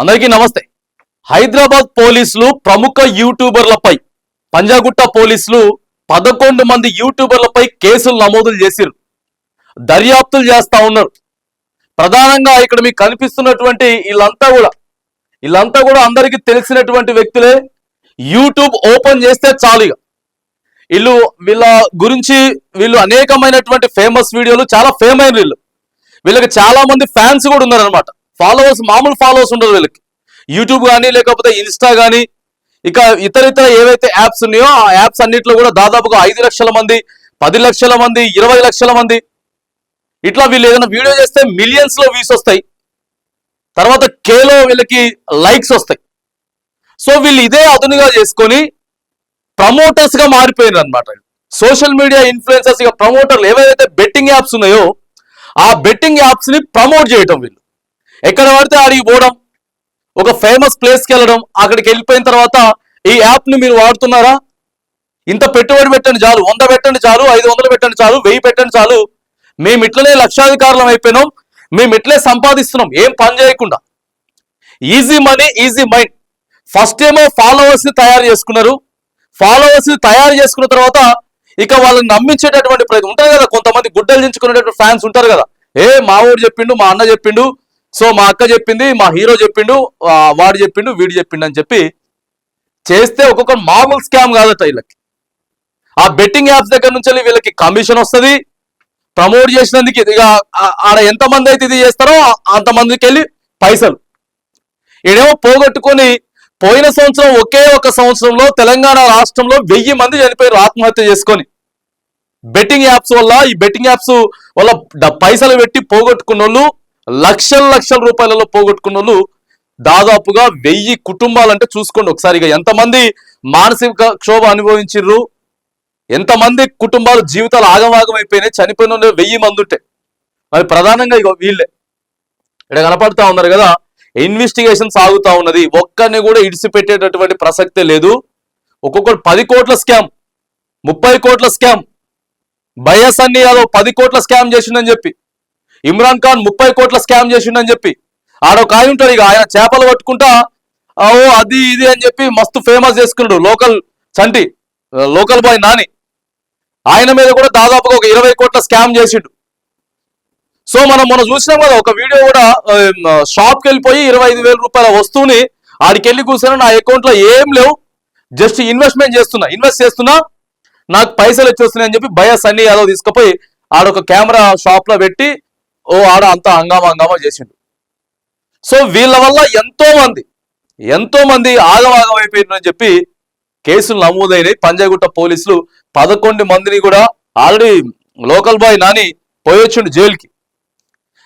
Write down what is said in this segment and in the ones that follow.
అందరికీ నమస్తే. హైదరాబాద్ పోలీసులు ప్రముఖ యూట్యూబర్లపై పంజాగుట్ట పోలీసులు పదకొండు మంది యూట్యూబర్లపై కేసులు నమోదులు చేసిరు దర్యాప్తులు చేస్తా ఉన్నారు. ప్రధానంగా ఇక్కడ మీకు కనిపిస్తున్నటువంటి వీళ్ళంతా కూడా వీళ్ళంతా కూడా అందరికీ తెలిసినటువంటి వ్యక్తులే యూట్యూబ్ ఓపెన్ చేస్తే చాలు ఇక. వీళ్ళు వీళ్ళ గురించి వీళ్ళు అనేకమైనటువంటి ఫేమస్ వీడియోలు చాలా ఫేమ్ అయిన వీళ్ళు వీళ్ళకి చాలా మంది ఫ్యాన్స్ కూడా ఉన్నారనమాట ఫాలోవర్స్ మామూలు ఫాలోవర్స్ ఉండదు వీళ్ళకి. యూట్యూబ్ కానీ లేకపోతే ఇన్స్టా కానీ ఇక ఇతర ఇతర ఏవైతే యాప్స్ ఉన్నాయో ఆ యాప్స్ అన్నింటిలో కూడా దాదాపుగా ఐదు లక్షల మంది పది లక్షల మంది ఇరవై లక్షల మంది. ఇట్లా వీళ్ళు ఏదైనా వీడియో చేస్తే మిలియన్స్లో వ్యూస్ వస్తాయి. తర్వాత కేలో వీళ్ళకి లైక్స్ వస్తాయి. సో వీళ్ళు ఇదే అదునుగా చేసుకొని ప్రమోటర్స్గా మారిపోయినారు అనమాట సోషల్ మీడియా ఇన్ఫ్లుయెన్సర్స్ ఇక ప్రమోటర్లు ఏవైతే బెట్టింగ్ యాప్స్ ఉన్నాయో ఆ బెట్టింగ్ యాప్స్ని ప్రమోట్ చేయటం వీళ్ళు. ఎక్కడ పడితే ఆడికి పోవడం ఒక ఫేమస్ ప్లేస్కి వెళ్ళడం అక్కడికి వెళ్ళిపోయిన తర్వాత ఈ యాప్ని మీరు వాడుతున్నారా? ఇంత పెట్టుబడి పెట్టండి చాలు వంద పెట్టండి చాలు ఐదు వందలు పెట్టండి చాలు వెయ్యి పెట్టండి చాలు. మేము ఇట్లనే లక్షాధికారులం అయిపోయినాం మేము ఇట్లే సంపాదిస్తున్నాం ఏం పని చేయకుండా. Easy money easy mind first ఏమో ఫాలోవర్స్ని తయారు చేసుకున్నారు. ఫాలోవర్స్ని తయారు చేసుకున్న తర్వాత ఇక వాళ్ళని నమ్మించేటటువంటి ప్రయత్నం. ఉంటారు కదా కొంతమంది గుడ్డలు దించుకునేటటువంటి ఫ్యాన్స్ ఉంటారు కదా. ఏ మా చెప్పిండు మా అన్న చెప్పిండు సో మా అక్క చెప్పింది మా హీరో చెప్పిండు వాడు చెప్పిండు వీడు చెప్పిండు అని చెప్పి చేస్తే ఒక్కొక్క మామూలు స్కామ్ కాదట వీళ్ళకి. ఆ బెట్టింగ్ యాప్స్ దగ్గర నుంచి వెళ్ళి వీళ్ళకి కమిషన్ వస్తుంది. ప్రమోట్ చేసినందుకు ఇక ఆడ ఎంతమంది అయితే ఇది చేస్తారో అంతమందికి వెళ్ళి పైసలు. ఈడేమో పోగొట్టుకొని పోయిన సంవత్సరం ఒకే ఒక సంవత్సరంలో తెలంగాణ రాష్ట్రంలో వెయ్యి మంది చనిపోయారు ఆత్మహత్య చేసుకొని. బెట్టింగ్ యాప్స్ వల్ల ఈ బెట్టింగ్ యాప్స్ వల్ల పైసలు పెట్టి పోగొట్టుకున్న వాళ్ళు లక్షల లక్షల రూపాయలలో పోగొట్టుకున్న వాళ్ళు దాదాపుగా వెయ్యి కుటుంబాలు అంటే చూసుకోండి ఒకసారి ఇక ఎంతమంది మానసిక క్షోభ అనుభవించిర్రు ఎంతమంది కుటుంబాలు జీవితాలు ఆగమాగం అయిపోయినాయి చనిపోయిన వెయ్యి మంది ఉంటే. మరి ప్రధానంగా ఇక వీళ్ళే. ఇక్కడ కనపడతా ఉన్నారు కదా ఇన్వెస్టిగేషన్ సాగుతా ఉన్నది. ఒక్కరిని కూడా ఇడిచిపెట్టేటటువంటి ప్రసక్తే లేదు. ఒక్కొక్కరు పది కోట్ల స్కామ్ ముప్పై కోట్ల స్కామ్ బయస్ అన్ని యాదవ్ పది కోట్ల స్కామ్ చేసిండని చెప్పి. ఇమ్రాన్ ఖాన్ ముప్పై కోట్ల స్కామ్ చేసిండని చెప్పి. ఆడొక ఆయన ఉంటాడు ఇక ఆయన చేపలు పట్టుకుంటా ఓ అది ఇది అని చెప్పి మస్తు ఫేమస్ చేసుకున్నాడు local Chanti local boy Nani. ఆయన మీద కూడా దాదాపుగా ఒక ఇరవై కోట్ల స్కామ్ చేసిండు. సో మనం మనం చూసినాం కదా ఒక వీడియో కూడా షాప్కి వెళ్ళిపోయి ఇరవై ఐదు వేల రూపాయల వస్తువుని ఆడికి వెళ్ళి కూర్చొని నా అకౌంట్లో ఏం లేవు. జస్ట్ ఇన్వెస్ట్మెంట్ చేస్తున్నా ఇన్వెస్ట్ చేస్తున్నా నాకు పైసలు వచ్చేస్తున్నాయి అని చెప్పి భయ సన్నీ యాదవ్ తీసుకుపోయి ఆడొక కెమెరా షాప్లో పెట్టి ఓ ఆడ అంతా హంగామా హంగామా చేసిండు. సో వీళ్ళ వల్ల ఎంతో మంది ఎంతో మంది ఆగమాగం అయిపోయిందని చెప్పి కేసులు నమోదైనాయి. పంజాగుట్ట పోలీసులు పదకొండు మందిని కూడా ఆల్రెడీ లోకల్ బాయ్ నాని పోయొచ్చిండు జైలుకి.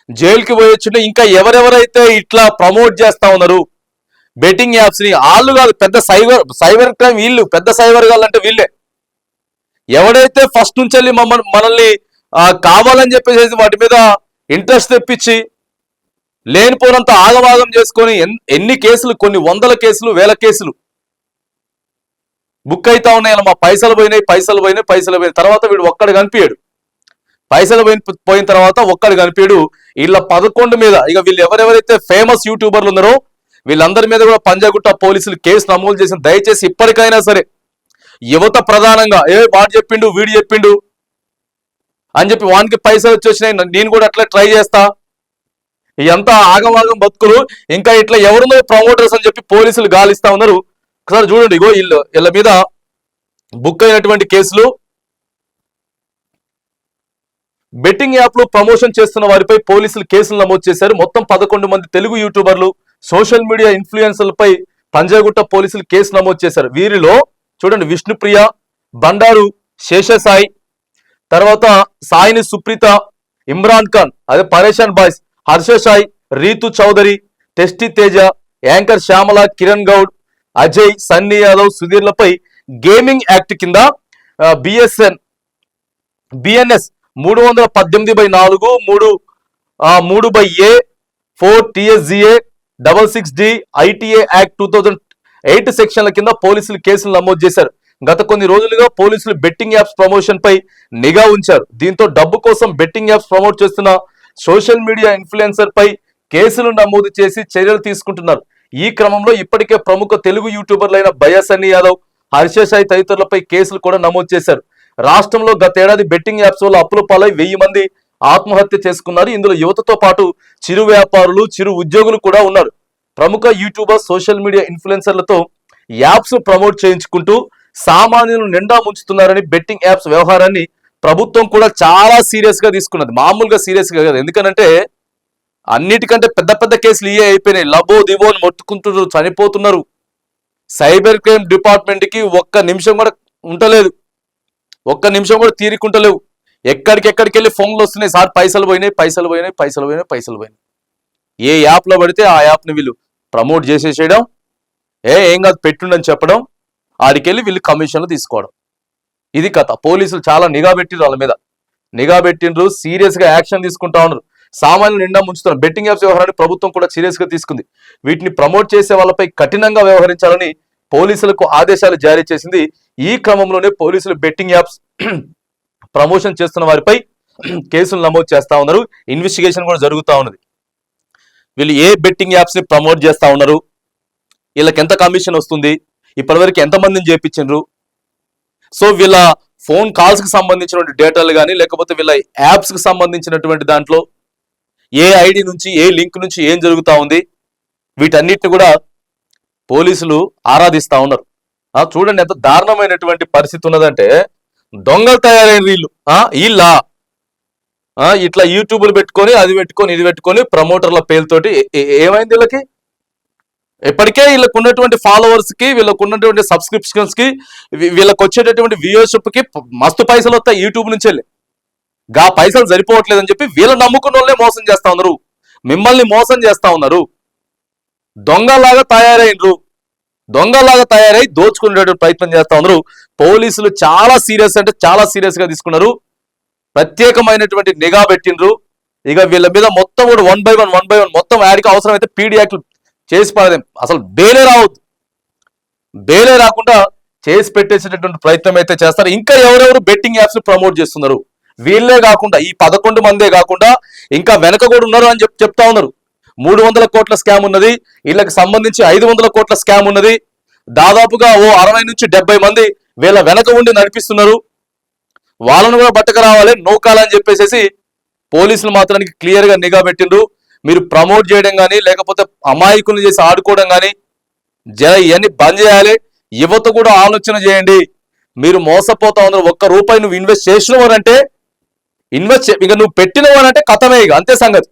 జైలుకి పోయొచ్చిండు. ఇంకా ఎవరెవరైతే ఇట్లా ప్రమోట్ చేస్తా ఉన్నారు బెట్టింగ్ యాప్స్ని వాళ్ళు కాదు పెద్ద సైబర్ సైబర్ క్రైమ్ వీళ్ళు పెద్ద సైబర్ గాళ్ళు అంటే వీళ్ళే. ఎవడైతే ఫస్ట్ నుంచి వెళ్ళి మమ్మల్ని మనల్ని కావాలని చెప్పేసి వాటి మీద ఇంట్రెస్ట్ తెప్పించి లేనిపోనంత ఆగమాగం చేసుకొని ఎన్ని కేసులు కొన్ని వందల కేసులు వేల కేసులు బుక్ అవుతా ఉన్నాయి మా పైసలు పోయినాయి పైసలు పోయినాయి పైసలు పోయినాయి. తర్వాత వీడు ఒక్కడు కనిపించాడు పైసలు పోయిన పోయిన తర్వాత ఒక్కడు కనిపించాడు వీళ్ళ పదకొండు మీద ఇక వీళ్ళు ఎవరెవరైతే ఫేమస్ యూట్యూబర్లు ఉన్నారో వీళ్ళందరి మీద కూడా పంజాగుట్ట పోలీసులు కేసు నమోదు చేసిన దయచేసి ఇప్పటికైనా సరే యువత ప్రధానంగా ఏ వాడు చెప్పిండు వీడు చెప్పిండు అని చెప్పి వానికి పైసలు వచ్చి వచ్చినాయి నేను కూడా అట్లా ట్రై చేస్తా. ఇదంతా ఆగమాగం బతుకులు. ఇంకా ఇట్లా ఎవరున్నో ప్రమోటర్స్ అని చెప్పి పోలీసులు గాలిస్తా ఉన్నారు. ఒకసారి చూడండి ఇగో వీళ్ళు వీళ్ళ మీద బుక్ అయినటువంటి కేసులు. బెట్టింగ్ యాప్లో ప్రమోషన్ చేస్తున్న వారిపై పోలీసులు కేసులు నమోదు చేశారు. మొత్తం పదకొండు మంది తెలుగు యూట్యూబర్లు సోషల్ మీడియా ఇన్ఫ్లుయెన్సర్లపై పంజాగుట్ట పోలీసులు కేసు నమోదు చేశారు. వీరిలో చూడండి విష్ణుప్రియ బండారు శేషసాయి తర్వాత సాయిని సుప్రీత ఇమ్రాన్ ఖాన్ అదే Pareshan boys Harsha Sai Ritu Chowdary tasty Teja anchor Shyamala Kiran Goud Ajay Sunny Yadav సుధీర్లపై gaming act కింద బిఎస్ఎన్ బిఎన్ఎస్ మూడు వందల పద్దెనిమిది బై నాలుగు మూడు మూడు by A four TSGA double six D ITA act two thousand eight సెక్షన్ల కింద పోలీసులు కేసులు నమోదు చేశారు. గత కొన్ని రోజులుగా పోలీసులు బెట్టింగ్ యాప్స్ ప్రమోషన్ పై నిఘా ఉంచారు. దీంతో డబ్బు కోసం బెట్టింగ్ యాప్స్ ప్రమోట్ చేస్తున్న సోషల్ మీడియా ఇన్ఫ్లుయెన్సర్ పై కేసులు నమోదు చేసి చర్యలు తీసుకుంటున్నారు. ఈ క్రమంలో ఇప్పటికే ప్రముఖ తెలుగు యూట్యూబర్లైన బయసన్ని యాదవ్ హర్షసాయి తదితరులపై కేసులు కూడా నమోదు చేశారు. రాష్ట్రంలో గతేడాది బెట్టింగ్ యాప్స్ వల్ల అప్పుల పాలై వెయ్యి మంది ఆత్మహత్య చేసుకున్నారు. ఇందులో యువతతో పాటు చిరు వ్యాపారులు చిరు ఉద్యోగులు కూడా ఉన్నారు. ప్రముఖ యూట్యూబర్ సోషల్ మీడియా ఇన్ఫ్లుయెన్సర్లతో యాప్స్ ప్రమోట్ చేయించుకుంటూ సామాన్యులు నిండా ముంచుతున్నారని బెట్టింగ్ యాప్స్ వ్యవహారాన్ని ప్రభుత్వం కూడా చాలా సీరియస్గా తీసుకున్నది. మామూలుగా సీరియస్గా కాదు. ఎందుకనంటే అన్నిటికంటే పెద్ద పెద్ద కేసులు ఇయే అయిపోయినాయి. లబో దివో అని మొట్టుకుంటున్నారు చనిపోతున్నారు. సైబర్ క్రైమ్ డిపార్ట్మెంట్కి ఒక్క నిమిషం కూడా ఉంటలేదు ఒక్క నిమిషం కూడా తీరికుంటలేవు ఎక్కడికెక్కడికి వెళ్ళి ఫోన్లు వస్తున్నాయి. సార్ పైసలు పోయినాయి పైసలు పోయినాయి పైసలు పోయినాయి పైసలు పోయినాయి. ఏ యాప్లో పడితే ఆ యాప్ని వీళ్ళు ప్రమోట్ చేసేసేయడం ఏ ఏం కాదు పెట్టుండని చెప్పడం ఆడికెళ్ళి వీళ్ళు కమిషన్లు తీసుకోవడం. ఇది కథ. పోలీసులు చాలా నిఘా పెట్టిండ్రు వాళ్ళ మీద. నిఘా పెట్టిండ్రు సీరియస్గా యాక్షన్ తీసుకుంటా ఉన్నారు. సామాన్యులు నిండా ముంచుతున్నారు. బెట్టింగ్ యాప్స్ వ్యవహారాన్ని ప్రభుత్వం కూడా సీరియస్గా తీసుకుంది. వీటిని ప్రమోట్ చేసే వాళ్ళపై కఠినంగా వ్యవహరించాలని పోలీసులకు ఆదేశాలు జారీ చేసింది. ఈ క్రమంలోనే పోలీసులు బెట్టింగ్ యాప్స్ ప్రమోషన్ చేస్తున్న వారిపై కేసులు నమోదు చేస్తా ఉన్నారు. ఇన్వెస్టిగేషన్ కూడా జరుగుతూ ఉన్నది. వీళ్ళు ఏ బెట్టింగ్ యాప్స్ని ప్రమోట్ చేస్తూ ఉన్నారు? వీళ్ళకి ఎంత కమిషన్ వస్తుంది? ఇప్పటివరకు ఎంతమందిని చేపించిండ్రు సో వీళ్ళ ఫోన్ కాల్స్కి సంబంధించినటువంటి డేటాలు కానీ లేకపోతే వీళ్ళ యాప్స్కి సంబంధించినటువంటి దాంట్లో ఏ ఐడి నుంచి ఏ లింక్ నుంచి ఏం జరుగుతూ ఉంది వీటన్నిటిని కూడా పోలీసులు ఆరాధిస్తూ ఉన్నారు. చూడండి ఎంత దారుణమైనటువంటి పరిస్థితి ఉన్నదంటే దొంగలు తయారైన వీళ్ళు వీళ్ళ? వీళ్ళా ఇట్లా యూట్యూబ్లు పెట్టుకొని అది పెట్టుకొని ఇది పెట్టుకొని ప్రమోటర్ల పేరుతోటి ఏ- ఏమైంది వీళ్ళకి? ఇప్పటికే వీళ్ళకు ఉన్నటువంటి ఫాలోవర్స్కి వీళ్ళకు ఉన్నటువంటి సబ్స్క్రిప్షన్స్కి వీళ్ళకి వచ్చేటటువంటి వ్యూవర్షిప్కి మస్తు పైసలు వస్తాయి యూట్యూబ్ నుంచి వెళ్ళి. గా పైసలు సరిపోవట్లేదని చెప్పి వీళ్ళు నమ్ముకున్న వాళ్ళే మోసం చేస్తా ఉన్నారు. మిమ్మల్ని మోసం చేస్తా ఉన్నారు. దొంగలాగా తయారైనరు దొంగలాగా తయారై దోచుకునేటువంటి ప్రయత్నం చేస్తా ఉన్నారు. పోలీసులు చాలా సీరియస్ అంటే చాలా సీరియస్గా తీసుకున్నారు. ప్రత్యేకమైనటువంటి నిఘా పెట్టిండ్రు. ఇక వీళ్ళ మీద మొత్తం కూడా one by one one by one మొత్తం యాడ్కి అవసరమైతే పీడీ యాక్ట్ చేసి పడలేం. అసలు బేలే రావద్దు. బేలే రాకుండా చేసి పెట్టేసేటటువంటి ప్రయత్నం అయితే చేస్తారు. ఇంకా ఎవరెవరు బెట్టింగ్ యాప్స్ ప్రమోట్ చేస్తున్నారు? వీళ్ళే కాకుండా ఈ పదకొండు మందే కాకుండా ఇంకా వెనక కూడా ఉన్నారు అని చెప్పి చెప్తా ఉన్నారు. మూడు వందల కోట్ల స్కామ్ ఉన్నది. వీళ్ళకి సంబంధించి ఐదు వందల కోట్ల స్కామ్ ఉన్నది. దాదాపుగా ఓ అరవై నుంచి డెబ్బై మంది వీళ్ళ వెనక ఉండి నడిపిస్తున్నారు. వాళ్ళను కూడా బట్టక రావాలి నోకాలని చెప్పేసి పోలీసులు మాత్రానికి క్లియర్గా నిఘా పెట్టిండ్రు. మీరు ప్రమోట్ చేయడం కానీ లేకపోతే అమాయకులను చేసి ఆడుకోవడం కానీ జర ఇవన్నీ బంద్ చేయాలి. యువత కూడా ఆలోచన చేయండి. మీరు మోసపోతా ఉన్నారు. ఒక్క రూపాయి నువ్వు ఇన్వెస్ట్ చేసినవారంటే ఇన్వెస్ట్ ఇక నువ్వు పెట్టినవారంటే కథమే ఇక అంతే సంగతి.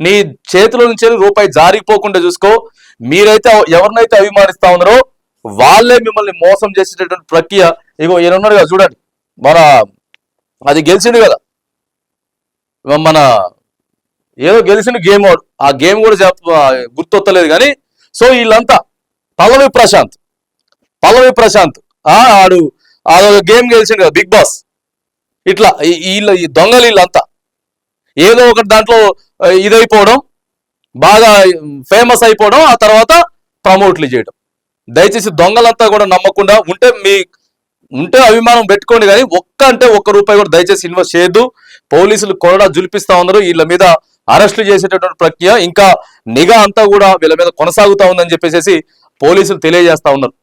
నీ చేతిలో నుంచి రూపాయి జారిపోకుండా చూసుకో. మీరైతే ఎవరినైతే అభిమానిస్తా ఉన్నారో వాళ్ళే మిమ్మల్ని మోసం చేసేటటువంటి ప్రక్రియ ఇగో ఈయన ఉన్నాడు కదా చూడండి. మన అది గెలిచిండు కదా. మన ఏదో గెలిచిన గేమ్ వాడు. ఆ గేమ్ కూడా చెప్ప గుర్తొత్తలేదు కానీ సో వీళ్ళంతా పల్లవి ప్రశాంత్ పల్లవి ప్రశాంత్ ఆడు ఆడు అదొక గేమ్ గెలిచిండు కదా బిగ్ బాస్. ఇట్లా ఈ- వీళ్ళ ఈ దొంగలు వీళ్ళంతా. ఏదో ఒకటి దాంట్లో ఇదైపోవడం బాగా ఫేమస్ అయిపోవడం ఆ తర్వాత ప్రమోట్లు చేయడం. దయచేసి దొంగలంతా కూడా నమ్మకుండా ఉంటే మీ ఉంటే అభిమానం పెట్టుకోండి కానీ ఒక్క అంటే ఒక్క రూపాయి కూడా దయచేసి ఇన్వెస్ట్ చేయొద్దు. పోలీసులు కొరడా జులిపిస్తా ఉన్నారు. వీళ్ళ మీద అరెస్టులు చేసేటటువంటి ప్రక్రియ ఇంకా నిఘా అంతా కూడా వీళ్ళ మీద కొనసాగుతా ఉందని చెప్పేసి పోలీసులు తెలియజేస్తా ఉన్నారు.